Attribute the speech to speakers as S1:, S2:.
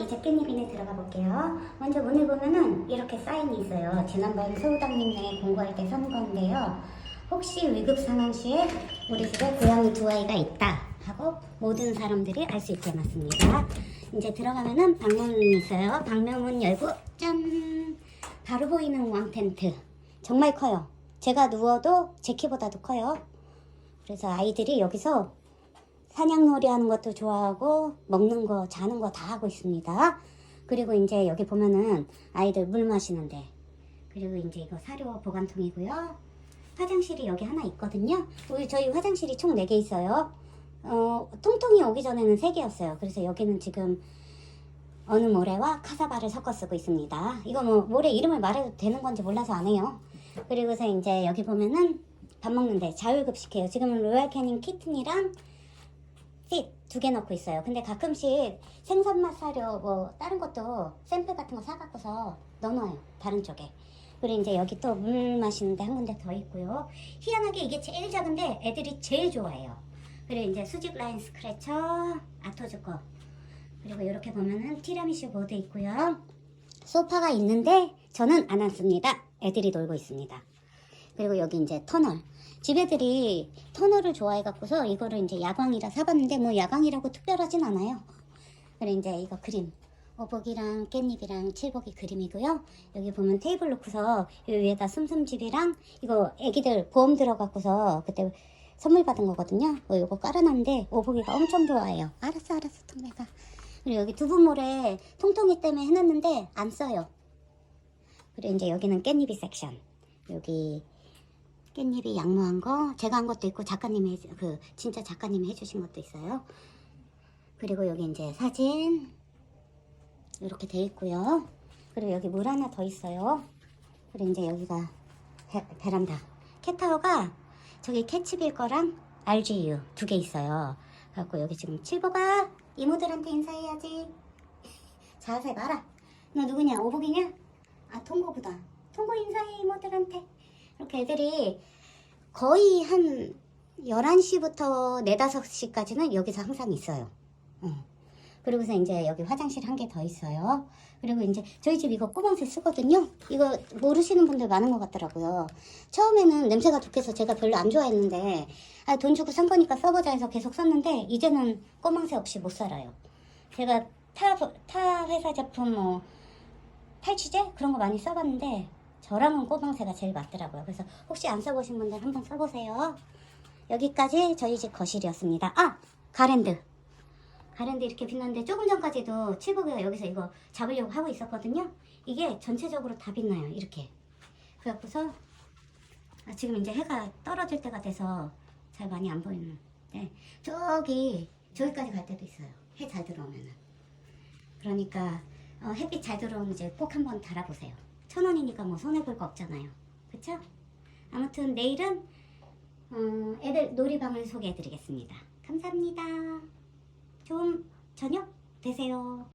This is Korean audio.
S1: 이제 깻잎인에 들어가 볼게요. 먼저 문을 보면은 이렇게 사인이 있어요. 지난번 서우당님네 공부할 때선 건데요. 혹시 위급 상황 시에 우리 집에 고양이 두 아이가 있다 하고 모든 사람들이 알 수 있게 해놨습니다. 이제 들어가면은 방문이 있어요. 방명문 열고 짠! 바로 보이는 왕 텐트. 정말 커요. 제가 누워도 제 키보다도 커요. 그래서 아이들이 여기서 사냥놀이 하는 것도 좋아하고 먹는 거 자는 거 다 하고 있습니다. 그리고 이제 여기 보면은 아이들 물 마시는데 그리고 이제 이거 사료 보관통이고요. 화장실이 여기 하나 있거든요. 우리 저희 화장실이 총 4개 있어요. 어, 통통이 오기 전에는 3개였어요. 그래서 여기는 지금 어느 모래와 카사바를 섞어 쓰고 있습니다. 이거 뭐 모래 이름을 말해도 되는 건지 몰라서 안 해요. 그리고서 이제 여기 보면은 밥 먹는데 자율급식해요. 지금은 로얄 캐닝 키튼이랑 핏두 개 넣고 있어요. 근데 가끔씩 생선맛 사료 뭐 다른 것도 샘플 같은 거 사갖고서 넣어놔요. 다른 쪽에. 그리고 이제 여기 또 물 마시는데 한 군데 더 있고요. 희한하게 이게 제일 작은데 애들이 제일 좋아해요. 그리고 이제 수직 라인 스크래처, 아토즈 거. 그리고 이렇게 보면은 티라미슈 보드 있고요. 소파가 있는데 저는 안 앉습니다. 애들이 놀고 있습니다. 그리고 여기 이제 터널. 집 애들이 터널을 좋아해 갖고서 이거를 이제 야광이라 사봤는데 뭐 야광이라고 특별하진 않아요. 그리고 이제 이거 그림. 어복이랑 깻잎이랑 칠복이 그림이고요. 여기 보면 테이블 놓고서 이 위에다 숨숨집이랑 이거 애기들 보험 들어갖고서 그때 선물 받은 거거든요. 어, 이거 깔아놨는데 오복이가 엄청 좋아해요. 알았어, 알았어, 통배가. 그리고 여기 두부모래 통통이 때문에 해놨는데 안 써요. 그리고 이제 여기는 깻잎이 섹션. 여기 깻잎이 양모한 거 제가 한 것도 있고 작가님이 해주- 그 진짜 작가님이 해주신 것도 있어요. 그리고 여기 이제 사진 이렇게 돼 있고요. 그리고 여기 물 하나 더 있어요. 그리고 이제 여기가 베, 베란다. 캣타워가 저기 캐치빌 거랑 RGU 두 개 있어요. 그래갖고 여기 지금 칠보가 이모들한테 인사해야지. 자세 봐라. 너 누구냐? 오복이냐? 아 통고보다. 통고 인사해 이모들한테. 이렇게 애들이 거의 한 11시부터 4, 5시까지는 여기서 항상 있어요. 어. 그리고서 이제 여기 화장실 한 개 더 있어요. 그리고 이제 저희 집 이거 꼬방새 쓰거든요. 이거 모르시는 분들 많은 것 같더라고요. 처음에는 냄새가 독해서 제가 별로 안 좋아했는데 아, 돈 주고 산 거니까 써보자 해서 계속 썼는데 이제는 꼬망새 없이 못 살아요. 제가 타, 타 회사 제품 뭐 탈취제 그런 거 많이 써봤는데 저랑은 꼬방새가 제일 맞더라고요. 그래서 혹시 안 써보신 분들 한번 써보세요. 여기까지 저희 집 거실이었습니다. 아! 가랜드. 가랜드 이렇게 빛났는데 조금 전까지도 칠복이가 여기서 이거 잡으려고 하고 있었거든요. 이게 전체적으로 다 빛나요. 이렇게. 그래갖고서 아, 지금 이제 해가 떨어질 때가 돼서 잘 많이 안 보이는. 네. 저기 저기까지 갈 때도 있어요. 해 잘 들어오면은. 그러니까 어, 햇빛 잘 들어오면 이제 꼭 한번 달아보세요. 천 원이니까 뭐 손해 볼 거 없잖아요. 그쵸? 아무튼 내일은 어, 애들 놀이방을 소개해드리겠습니다. 감사합니다. 좋은 저녁 되세요.